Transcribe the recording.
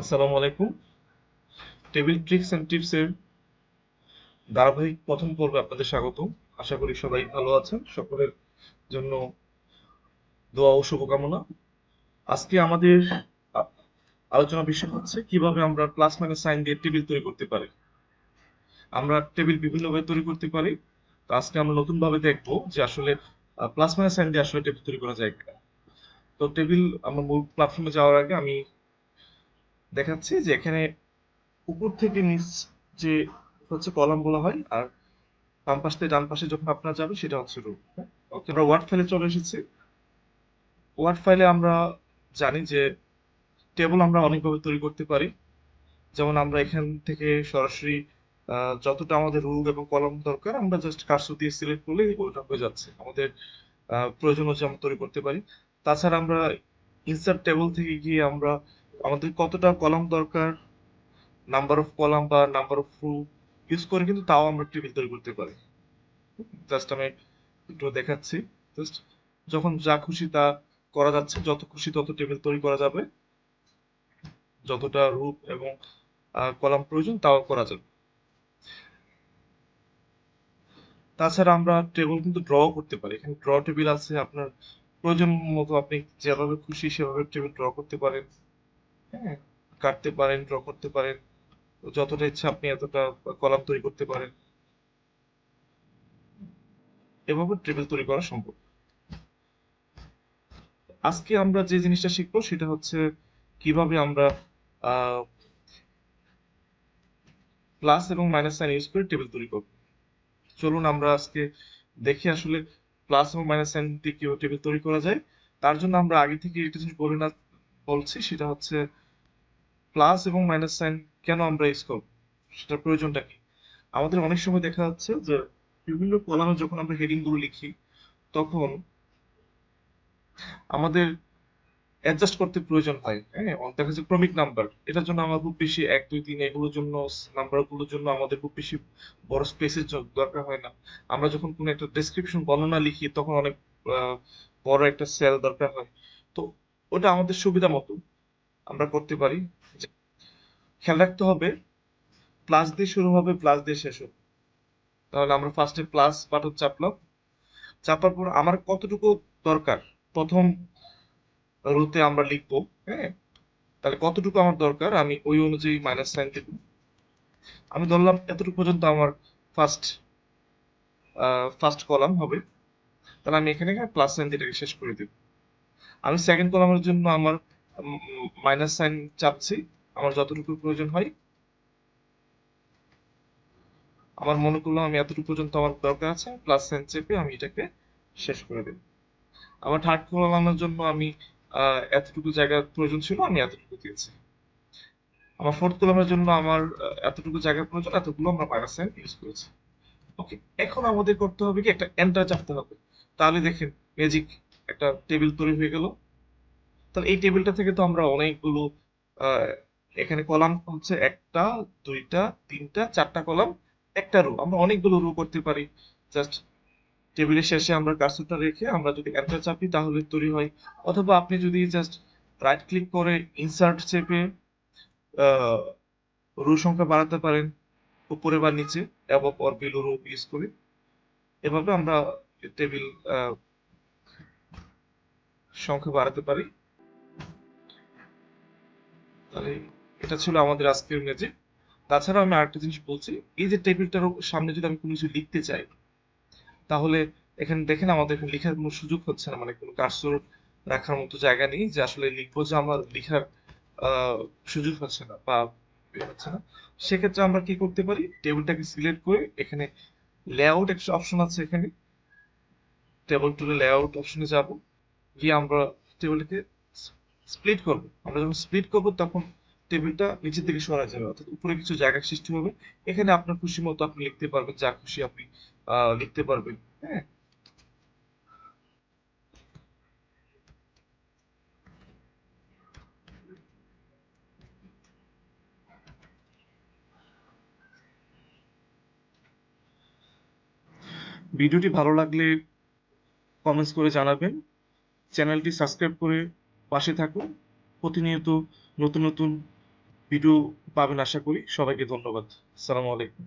আসসালামু আলাইকুম। Table tricks and টিপসের ধারাবাহিক প্রথম পর্বে আপনাদের স্বাগত আশা করি সবাই ভালো আছেন। সকলের জন্য দোয়া ও শুভকামনা। আজকে আমাদের আলোচনা বিষয় হচ্ছে কীভাবে আমরা প্লাস মাইনাস সাইন দিয়ে টেবিল তৈরি করতে পারি। আমরা টেবিল বিভিন্নভাবে তৈরি করতে পারি। তো আজকে আমরা নতুন ভাবে দেখব যে আসলে প্লাস মাইনাস সাইন দিয়ে আসলে টেবিল তৈরি করা যায় কিনা। তো টেবিল আমরা মূল প্ল্যাটফর্মে যাওয়ার আগে আমি দেখাচ্ছি যে এখানে উপর থেকে নিচ যে হচ্ছে কলাম বলা হয়, আর বাম পাশ থেকে ডান পাশে যখন আপনার যাবে সেটা হচ্ছে রো ওকে আমরা ওয়ার্ড ফাইলে চলে এসেছি। ওয়ার্ড ফাইলে আমরা জানি যে টেবল আমরা অনেকভাবে তৈরি করতে পারি। যেমন আমরা এখান থেকে সরাসরি যতটা আমাদের রুল এবং কলম দরকার, আমরা জাস্ট কার্সর দিয়ে সিলেক্ট করলে ওটা হয়ে যাচ্ছে। আমাদের প্রয়োজন হচ্ছে আমরা তৈরি করতে পারি। তাছাড়া আমরা ইনসার্ট টেবিল থেকে গিয়ে আমরা আমাদের কতটা কলাম দরকার নাম্বার অফ কলাম বা নাম্বার অফ রু ইউজ করে কিন্তু তাও আমরা টেবিল তৈরি করতে পারি। জাস্ট আমি একটু দেখাচ্ছি। জাস্ট যখন যা খুশি তা করা যাচ্ছে, যত খুশি তত টেবিল তৈরি করা যাবে। যতটা রূপ এবং কলাম প্রয়োজন তাও করা যাবে। তাছাড়া আমরা টেবিল কিন্তু ড্র করতে পারি। এখানে ড্র টেবিল আছে, আপনার প্রয়োজন মতো আপনি যেভাবে খুশি সেভাবে টেবিল ড্র করতে পারেন। কাটতে পারেন ড্র করতে পারেন। যতটা ইচ্ছা আপনি এতটা কলাম তৈরি করতে পারেন। এভাবে টেবিল তৈরি করা সম্ভব। আজকে আমরা যে জিনিসটা শিখব সেটা হচ্ছে কীভাবে আমরা প্লাস এবং মাইনাস সাইন ইউজ করে টেবিল তৈরি করব। চলুন আমরা আজকে দেখি আসলে প্লাস এবং মাইনাস সাইন দিয়ে কীভাবে টেবিল তৈরি করা যায়। তার জন্য আমরা আগে থেকে একটা জিনিস বলে না বলছি সেটা হচ্ছে প্লাস এবং মাইনাস সাইন কেন আমরা ইউজ করব? সেটার প্রয়োজনটা কি? আমাদের অনেক সময় দেখা যাচ্ছে যে বিভিন্ন কলামে যখন আমরা হেডিংগুলো লিখি, তখন আমাদের অ্যাডজাস্ট করতে প্রয়োজন হয় হ্যাঁ? দেখা যাচ্ছে ক্রমিক নাম্বার এটার জন্য আমার খুব বেশি এক, দুই, তিন এগুলোর জন্য নাম্বারগুলোর জন্য আমাদের খুব বেশি বড় স্পেসের দরকার হয় না। আমরা যখন কোনো একটা ডেসক্রিপশন বর্ণনা লিখি, তখন অনেক বড় একটা সেল দরকার হয়। ওটা আমাদের সুবিধা মতো। আমরা করতে পারি। খেয়াল রাখতে হবে প্লাস দিয়ে শুরু হবে প্লাস দিয়ে শেষ হবে। তাহলে আমরা ফার্স্টে প্লাস বাটন চাপলাম। চাপার পর আমার কতটুকু দরকার? প্রথম রুতে আমরা লিখব হ্যাঁ? তাহলে কতটুকু আমার দরকার? আমি ওই অনুযায়ী মাইনাস সাইন দেব। আমি ধরলাম এতটুকু পর্যন্ত আমার ফার্স্ট ফার্স্ট কলাম হবে। তাহলে আমি এখানে প্লাস সাইন দিয়ে শেষ করে দেব। আমি সেকেন্ড কলামের জন্য আমার মাইনাস সাইন চাপছি। আমার যতটুকু প্রয়োজন হয়। আমার মনে করলাম আমি এতটুকু পর্যন্ত আমার দরকার আছে প্লাস সাইন চেপে আমি এটাকে শেষ করে দেব। আমার থার্ড কলামের জন্য আমি এতটুকু জায়গা প্রয়োজন ছিল, আমি এতটুকু দিয়েছি। আমার ফোর্থ কলামের জন্য আমার এতটুকু জায়গা প্রয়োজন, এতগুলো আমরা মাইনাস সাইন ইউজ করেছি। ওকে এখন আমাদের করতে হবে কি, একটা এন্টার চাপতে হবে। তাহলে দেখেন ম্যাজিক একটা টেবিল তৈরি হয়ে গেল। তাহলে এই টেবিলটা থেকে তো আমরা অনেকগুলো এখানে কলাম হচ্ছে একটা, দুইটা, তিনটা, চারটা কলাম একটা রো আমরা অনেকগুলো রো করতে পারি। জাস্ট টেবিলের শেষে আমরা কার্সরটা রেখে আমরা যদি এন্টার চাপি তাহলে তৈরি হয়। অথবা আপনি যদি জাস্ট রাইট ক্লিক করে ইনসার্ট চেপে রো সংখ্যা বাড়াতে পারেন উপরে বা নিচে above or below row use করে। এভাবে আমরা টেবিল সংখ্যা বাড়াতে পারি? তাহলে এটা ছিল আমাদের আজকের ম্যাজিক তাছাড়া আমি আরেকটা জিনিস বলছি, এই যে টেবিলটার সামনে যদি আমি কোনো কিছু লিখতে চাই, তাহলে এখানে দেখেন আমাদের এখানে লেখার কোনো সুযোগ হচ্ছে না মানে কোনো কার্সর রাখার মতো জায়গা নেই যে আসলে লিখব যে আমার লেখার সুযোগ হচ্ছে না বা ইয়ে হচ্ছে না। সেক্ষেত্রে আমরা কি করতে পারি? টেবিলটাকে সিলেক্ট করে এখানে লেআউট একটা অপশন আছে এখানে। টেবিল টুলে লেআউট অপশনে যাব। গিয়ে আমরা টেবিলটাকে স্প্লিট করব। আমরা যখন স্প্লিট করব, তখন টেবিলটা নিচের দিকে সরা যাবে, অর্থাৎ উপরে কিছু জায়গা সৃষ্টি হবে। এখানে আপনার খুশি মতো আপনি লিখতে পারবেন, যা খুশি আপনি লিখতে পারবেন হ্যাঁ? ভিডিওটি ভালো লাগলে কমেন্টস করে জানাবেন। চ্যানেলটি সাবস্ক্রাইব করে পাশে থাকুন। প্রতিনিয়ত নতুন নতুন ভিডিও পাবেন আশা করি। সবাইকে ধন্যবাদ। সালামু আলাইকুম।